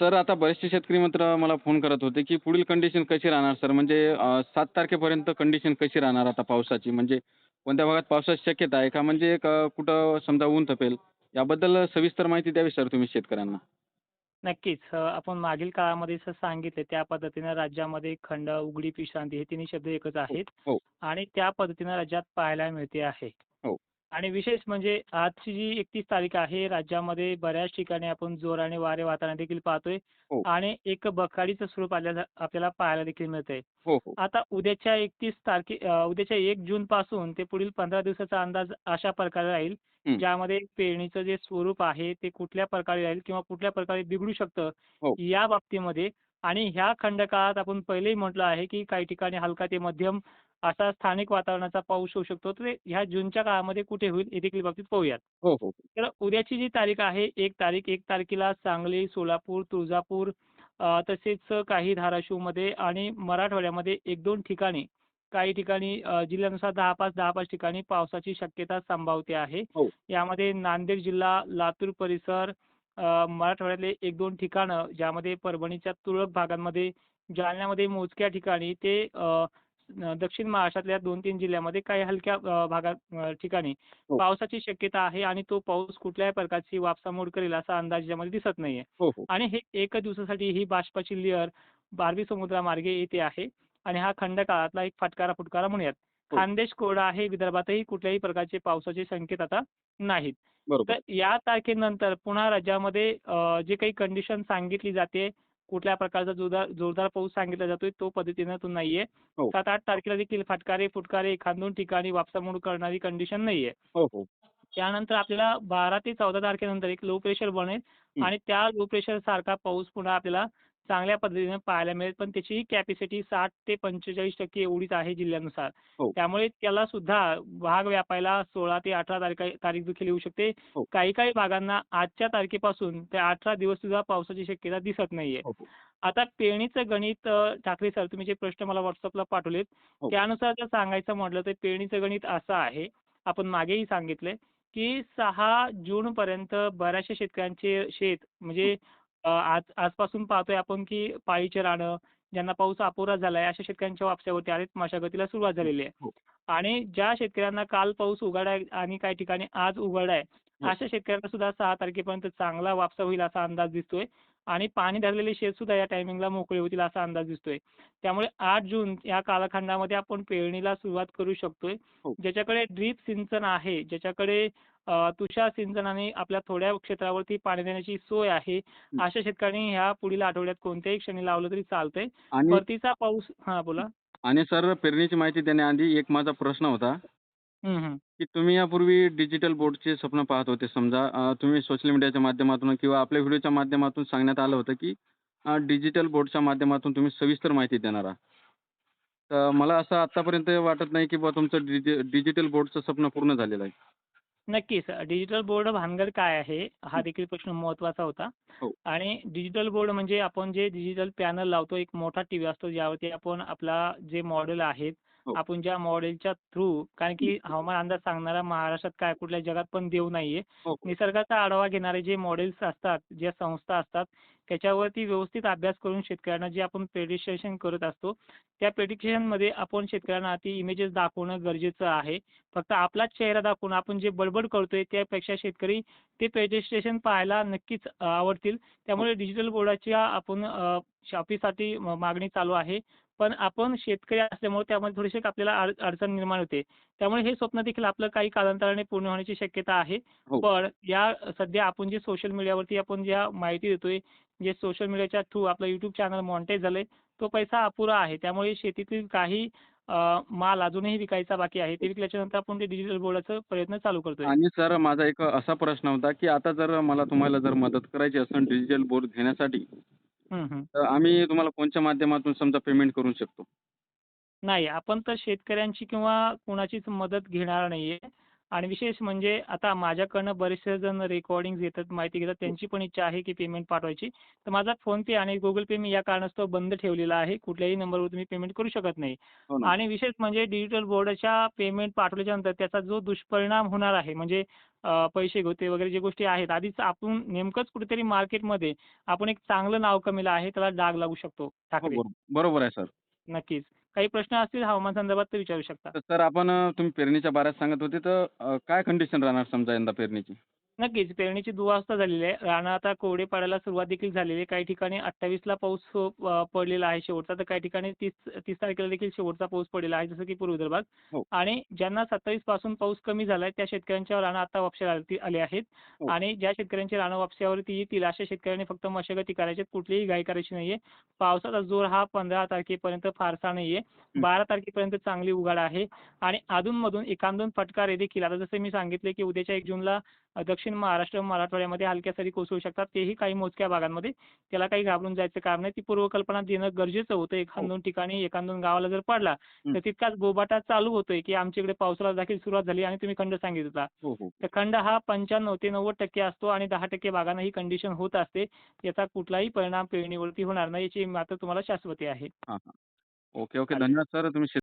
Sir आता बरेचसे शेतकरी मित्र मला फोन करत होते की पुढील कंडिशन कशी राहणार सर? म्हणजे सात तारखेपर्यंत कंडिशन कशी राहणार आता पावसाची? म्हणजे कोणत्या भागात पावसाची शक्यता आहे का? म्हणजे कुठं समजा ऊन तपेल याबद्दल सविस्तर माहिती द्यावी सर तुम्ही शेतकऱ्यांना. नक्कीच. आपण मागील काळामध्ये जसं सांगितले त्या पद्धतीनं राज्यामध्ये खंड, उघडीप, विश्रांती हे तिन्ही शब्द एकच आहेत हो. आणि त्या पद्धतीनं राज्यात पाहायला मिळते आहे. आणि विशेष म्हणजे आजची जी 31 तारीख आहे राज्यामध्ये बऱ्याच ठिकाणी आपण जोराने वारे वाहताना देखील पाहतोय हो. आणि एक बकाडीचं स्वरूप आल्याला आपल्याला पाहायला देखील मिळतंय. हो हो. आता उद्याच्या 31 तारखे अ, उद्याच्या 1 जून पासून ते पुढील 15 दिवसाचा अंदाज अशा प्रकारे राहील, ज्यामध्ये पेरणीचं जे स्वरूप आहे ते कुठल्या प्रकारे राहील किंवा कुठल्या प्रकारे बिघडू शकतं हो. या बाबतीमध्ये आणि ह्या खंडकाळात आपण पहिलेही म्हटलं आहे, की काही ठिकाणी हलका ते मध्यम असा स्थानिक वातावरणाचा पाऊस होऊ शकतो. तर ह्या जूनच्या काळामध्ये कुठे होईल हे देखील बाबतीत पाहूयात. हो हो तर उद्याची जी तारीख आहे 1 तारीख 1 तारखेला सांगली, सोलापूर, तुळजापूर अ, तसेच काही धाराशिवमध्ये आणि मराठवाड्यामध्ये 1-2 ठिकाणी काही ठिकाणी अ, जिल्ह्यानुसार 10-5, 10-5 ठिकाणी पावसाची शक्यता संभावते आहे. हो यामध्ये नांदेड जिल्हा, लातूर परिसर, अ, मराठवाड्यातले 1-2 ठिकाणं ज्यामध्ये परभणीच्या तुरळक भागांमध्ये, जालन्यामध्ये मोजक्या ठिकाणी ते अ, दक्षिण महाराष्ट्रातल्या 2-3 जिल्ह्यामध्ये काही हलक्या भागात ठिकाणी हो पावसाची शक्यता आहे आणि तो पाऊस कुठल्याही प्रकारची वापसामोड करेल असा अंदाज यामध्ये दिसत नाहीये. हो हो आणि हे एका दिवसासाठी ही बाष्पाची लेअर अरबी समुद्रामार्गे येते आहे आणि हा खंडकाळातला एक फटकारा-फुटकारा म्हणूयात. हो खानदेश कोरडा आहे. विदर्भातही कुठल्याही प्रकारचे पावसाचे संकेत आता नाहीत. तर या तारखेनंतर पुन्हा राज्यामध्ये जे काही कंडिशन सांगितली जाते, कुठल्या प्रकारचा जोरदार जोरदार पाऊस सांगितला जातोय तो पद्धतीनं तो नाहीये. हो 7-8 तारखेला देखील फटकारे-फुटकारे एखाद-दोन ठिकाणी वापसामोड करणारी कंडिशन नाहीये. हो हो त्यानंतर आपल्याला 12 ते 14 तारखेनंतर एक लो प्रेशर बनेल आणि त्या लो प्रेशर सारखा पाऊस पुन्हा आपल्याला चांगल्या पद्धतीने पाहायला मिळेल. पण त्याची कॅपॅसिटी 60 ते 45% एवढीच आहे जिल्ह्यानुसार. हो त्यामुळे त्याला सुद्धा भाग व्यापायला 16 ते 18 तारखा तारीख देखील येऊ शकते. हो काही काही भागांना आजच्या तारखेपासून ते 18 दिवस सुद्धा पावसाची शक्यता दिसत नाहीये. हो आता पेरणीचं गणित ठाकरे सर तुम्ही जे प्रश्न मला WhatsAppला पाठवलेत, हो त्यानुसार जर सांगायचं म्हटलं तर पेरणीचं गणित असं आहे, आपण मागेही सांगितलंय, की 6 जूनपर्यंत बऱ्याचशा शेतकऱ्यांचे शेत म्हणजे आज आजपासून पाहतोय आपण की पाळीचे रानं, ज्यांना पाऊस अपुरा झालाय अशा शेतकऱ्यांच्या वापसावरती आलेत, मशागतीला सुरुवात झालेली आहे. हो आणि ज्या शेतकऱ्यांना काल पाऊस उघडलाय आणि काही ठिकाणी आज उघडलाय, हो अशा शेतकऱ्यांना सुद्धा 6 तारखेपर्यंत चांगला वापसा होईल असा अंदाज दिसतोय आणि पाणी धरलेले शेत सुद्धा या टायमिंगला मोकळे होतील असा अंदाज दिसतोय. त्यामुळे 8 जून या कालखंडामध्ये आपण पेरणीला सुरुवात करू शकतोय. हो ज्याच्याकडे ड्रिप सिंचन आहे, ज्याच्याकडे तुषार सिंचनाने आपल्या थोड्या क्षेत्रावरती पाणी देण्याची सोय आहे. अशा शेतकऱ्यांनी ह्या पुढील आठवड्यात कोणत्याही क्षणी लावलं तरी चालतंय. आणि परतीचा पाऊस हां, बोला. आणि सर पेरणीची माहिती देण्याआधी एक माझा प्रश्न होता. की तुम्ही यापूर्वी डिजिटल बोर्डचे स्वप्न पाहत होते समजा अ, तुम्ही सोशल मीडियाच्या माध्यमातून किंवा आपल्या व्हिडिओच्या माध्यमातून सांगण्यात आलं होतं, की डिजिटल बोर्डच्या माध्यमातून तुम्ही सविस्तर माहिती देणार आहात. तर मला असं आत्तापर्यंत वाटत नाही, की बुवा तुमचं डिजि डिजिटल बोर्डचं स्वप्न पूर्ण झालेलं आहे. नक्कीच. डिजिटल बोर्ड भानगड काय आहे? हा. देखील प्रश्न महत्त्वाचा होता. हो. आणि डिजिटल बोर्ड म्हणजे आपण जे डिजिटल पॅनल लावतो, एक मोठा टीव्ही असतो ज्यावरती आपण आपला जे मॉडेल आहेत. आपण ज्या मॉडेलच्या थ्रू कारण हं. की हवामान अंदाज सांगणारा महाराष्ट्रात काय कुठल्या जगात पण देव नाहीये. हो, हो. निसर्गाचा आढावा घेणारे जे मॉडेल्स असतात, ज्या संस्था असतात, त्याच्यावरती व्यवस्थित अभ्यास करून शेतकऱ्यांना जे आपण प्रेडिक्शन करत असतो, त्या प्रेडिक्शनमध्ये आपण शेतकऱ्यांना ती इमेजेस दाखवणं गरजेचं आहे. फक्त आपलाच चेहरा दाखवून आपण जे बडबड करतोय त्यापेक्षा शेतकरी ते प्रेडिक्शन पाहायला नक्कीच आवडतील. हो. त्यामुळे डिजिटल बोर्डाच्या आपण शॉपीसाठी मागणी चालू आहे. पण आपण शेतकरी असल्यामुळे त्यामध्ये थोडीशी आपल्याला अड अडचण निर्माण होते. त्यामुळे हे स्वप्न देखील आपलं काही कालांतराने पूर्ण होण्याची शक्यता आहे. हो. पण या सध्या आपण जे सोशल मीडियावरती आपण ज्या माहिती देतोय, जे सोशल मीडियाच्या थ्रू आपलं YouTube चॅनल मॉनिटाईज झालंय, तो पैसा अपुरा आहे. त्यामुळे शेतीतील काही माल अजूनही विकायचा बाकी आहे. ते विकल्याच्यानंतर आपण ते डिजिटल बोर्डाचा प्रयत्न चालू करतोय. आणि सर माझा एक असा प्रश्न होता, की आता जर मला तुम्हाला जर मदत करायची असेल डिजिटल बोर्ड घेण्यासाठी. तर आम्ही तुम्हाला कोणत्या माध्यमातून समजा पेमेंट करू शकतो? नाही, आपण तर शेतकऱ्यांची किंवा कुणाचीच मदत घेणार नाहीये. आणि विशेष म्हणजे आता माझ्याकडनं बरेचसे जण रेकॉर्डिंग्स घेतात, माहिती घेतात. त्यांची पण इच्छा आहे की पेमेंट पाठवायची. तर माझा फोनपे आणि गुगल पे मी या कारणास्तव बंद ठेवलेला आहे. कुठल्याही नंबरवर तुम्ही पेमेंट करू शकत नाही. हो. आणि विशेष म्हणजे डिजिटल बोर्डाच्या पेमेंट पाठवल्याच्यानंतर त्याचा जो दुष्परिणाम होणार आहे म्हणजे पैसे गळते वगैरे ज्या गोष्टी आहेत, आधीच आपण नेमकंच कुठेतरी मार्केटमध्ये आपण एक चांगलं नाव कमवलं आहे, त्याला डाग लागू शकतो. हो, ठाकरे. बरो बरोबर आहे सर. नक्कीच. काही प्रश्न असतील हवामान संदर्भात तर विचारू शकता. तर सर आपण तुम्ही पेरणीच्या बाऱ्यात सांगत होते तर अ, काय कंडिशन राहणार समजा यंदा पेरणीची? नक्कीच. पेरणीची दुरावस्था झालेली आहे. रानं आता कोरडे पडायला सुरुवात देखील झालेली आहे. काही ठिकाणी 28ला पाऊस अ, पडलेला आहे शेवटचा, तर काही ठिकाणी 30 30 तारखेला देखील शेवटचा पाऊस पडलेला आहे, जसं की पूर्व विदर्भात. हो. आणि ज्यांना 27 पासून पाऊस कमी झालाय, त्या शेतकऱ्यांच्या रानं आता आलती आले आहेत. हो. आणि ज्या शेतकऱ्यांची रानं वापशावरती येतील, अशा शेतकऱ्यांनी फक्त मशागती करायच्या आहेत. कुठलीही घाई करायची नाहीये. पावसाचा जोर हा 15 तारखेपर्यंत फारसा नाहीये. हं. 12 तारखेपर्यंत चांगली उघाड आहे. आणि अधून-मधून एखाद-दोन फटकारे देखील आता जसं मी सांगितले, की उद्याच्या 1 जूनला दक्षिण महाराष्ट्र, मराठवाड्यामध्ये हलक्या सरी कोसळू शकतात. तेही काही मोजक्या भागांमध्ये. त्याला काही घाबरून जायचं काम नाही. ती पूर्वकल्पना देणं गरजेचं होतं. हो. एखाद-दोन ठिकाणी, एखाद-दोन गावाला जर पडला. तर तितकाच बोबाटा चालू होतोय, की आमच्या इकडे पावसाला देखील सुरुवात झाली आणि तुम्ही खंड सांगितला होता. हो, हो. तर खंड हा 95 ते 90% असतो आणि 10% भागांना ही कंडिशन होत असते. याचा कुठलाही परिणाम पेरणीवरती होणार नाही, याची मात्र तुम्हाला शाश्वती आहे. Okay, okay. धन्यवाद सर. तुम्ही